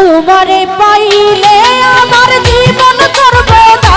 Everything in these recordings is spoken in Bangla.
তোমারে পাইলে আমার জীবন করব না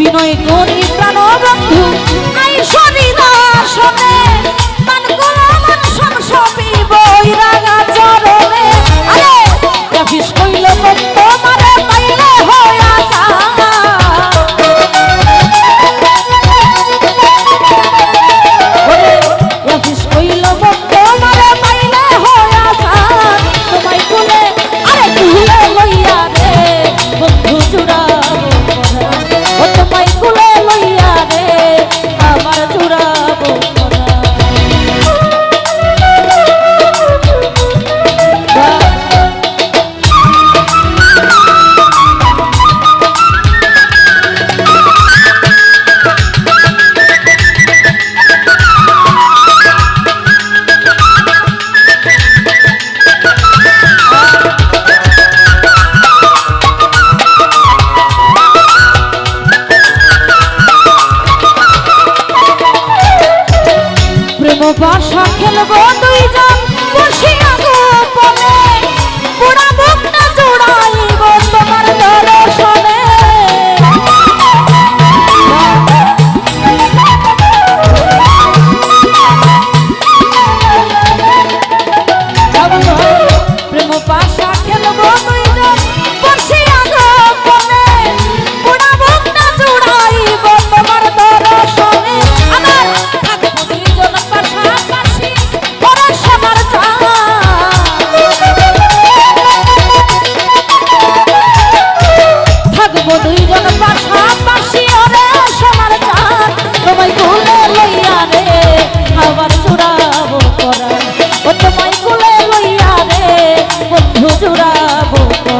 বিনয় করি প্রাণ বন্ধু আই শরীর আসনে মান বৈরাগা চরণে। Come on, the Oh.